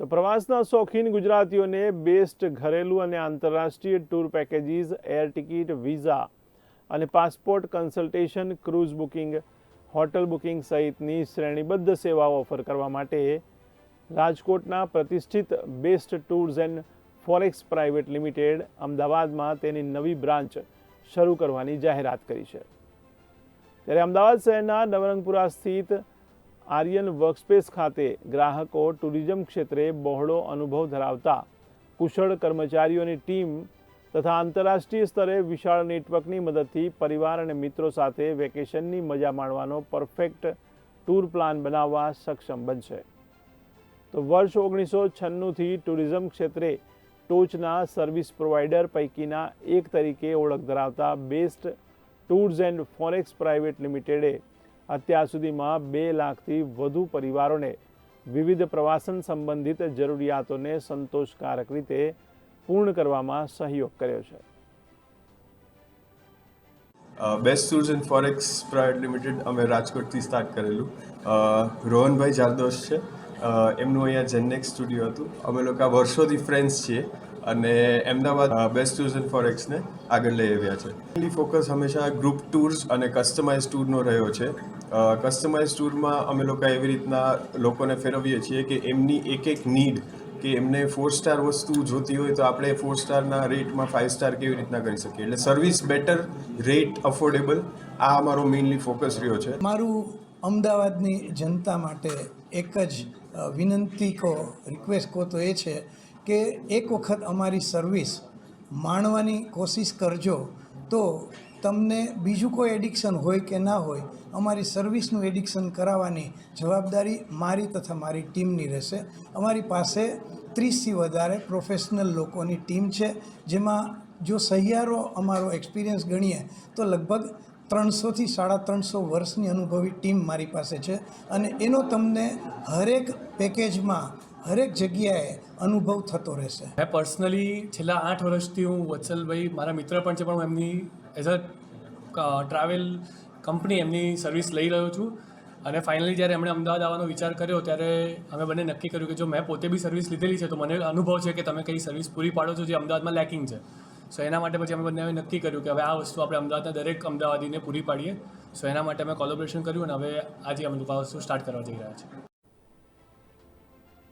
તો પ્રવાસના શોખીન ગુજરાતીઓને બેસ્ટ ઘરેલું અને આંતરરાષ્ટ્રીય tour packages, air ticket, visa અને passport consultation, cruise booking, hotel booking સહિતની શ્રેણીબદ્ધ સેવાઓ ઓફર કરવા માટે રાજકોટના પ્રતિષ્ઠિત best tours and forex private limited અમદાવાદમાં તેની નવી બ્રાન્ચ શરૂ કરવાની જાહેરાત કરી છે. ત્યારે અમદાવાદ શહેરના નવરંગપુરા સ્થિત આર્યન વર્કસ્પેસ ખાતે ગ્રાહકો ટુરિઝમ ક્ષેત્રે બહોળો અનુભવ ધરાવતા કુશળ કર્મચારીઓની ટીમ તથા આંતરરાષ્ટ્રીય સ્તરે વિશાળ નેટવર્કની મદદથી પરિવાર અને મિત્રો સાથે વેકેશનની મજા માણવાનો પરફેક્ટ ટૂર પ્લાન બનાવવા સક્ષમ બનશે. તો વર્ષ ઓગણીસો છન્નુંથી ટુરિઝમ ક્ષેત્રે ટોચના સર્વિસ પ્રોવાઈડર પૈકીના એક તરીકે ઓળખ ધરાવતા best tours and forex private લિમિટેડે અત્યાર સુધીમાં બે લાખથી વધુ પરિવારોને વિવિધ પ્રવાસન સંબંધિત જરૂરિયાતોને સંતોષકારક રીતે પૂર્ણ કરવામાં સહયોગ કર્યો છે. Best tours and forex private limited અમે રાજકોટથી સ્ટાર્ટ કરેલું. રોહનભાઈ જારદોશ છે. એમનું અહીંયા જેન્નેક્સ સ્ટુડિયો હતું. અમે લોકો વર્ષોથી ફ્રેન્ડ્સ છીએ. અને અમદાવાદ બેસ્ટ ટૂર્સ એન્ડ ફોરેક્સને આગળ લઈ આવ્યા છે. મેનલી ફોકસ હંમેશા ગ્રુપ ટૂર્સ અને કસ્ટમાઇઝ ટૂરનો રહ્યો છે. કસ્ટમાઇઝ ટૂરમાં અમે લોકો એવી રીતના લોકોને ફેરવીએ છીએ કે એમની એક એક નીડ કે એમને ફોર સ્ટાર વસ્તુ જોતી હોય તો આપણે ફોર સ્ટારના રેટમાં ફાઇવ સ્ટાર કેવી રીતના કરી શકીએ. એટલે સર્વિસ બેટર રેટ અફોર્ડેબલ આ અમારો મેઇનલી ફોકસ રહ્યો છે. મારું અમદાવાદની જનતા માટે એક જ વિનંતી કહો રિક્વેસ્ટ કહો તો એ છે કે એક વખત અમારી સર્વિસ માણવાની કોશિશ કરજો તો તમને બીજું કોઈ એડિક્શન હોય કે ના હોય, અમારી સર્વિસનું એડિક્શન કરાવવાની જવાબદારી મારી તથા મારી ટીમની રહેશે. અમારી પાસે ત્રીસથી વધારે પ્રોફેશનલ લોકોની ટીમ છે, જેમાં જો સહિયારો અમારો એક્સપિરિયન્સ ગણીએ તો લગભગ ત્રણસોથી સાડા ત્રણસો વર્ષની અનુભવી ટીમ મારી પાસે છે અને એનો તમને હરેક પેકેજમાં હરેક જગ્યાએ અનુભવ થતો રહેશે. મેં પર્સનલી છેલ્લા આઠ વર્ષથી હું વત્સલભાઈ, મારા મિત્ર પણ છે, પણ હું એમની એઝ અ ટ્રાવેલ કંપની એમની સર્વિસ લઈ રહ્યો છું. અને ફાઇનલી જ્યારે એમણે અમદાવાદ આવવાનો વિચાર કર્યો, ત્યારે અમે બંને નક્કી કર્યું કે જો મેં પોતે બી સર્વિસ લીધેલી છે, તો મને અનુભવ છે કે તમે કઈ સર્વિસ પૂરી પાડો છો જે અમદાવાદમાં લેકિંગ છે. સો એના માટે પછી અમે બંને નક્કી કર્યું કે હવે આ વસ્તુ આપણે અમદાવાદના દરેક અમદાવાદીને પૂરી પાડીએ. સો એના માટે અમે કોલોબરેશન કર્યું અને હવે આજે અમે લોકો વસ્તુ સ્ટાર્ટ કરવા જઈ રહ્યા છીએ.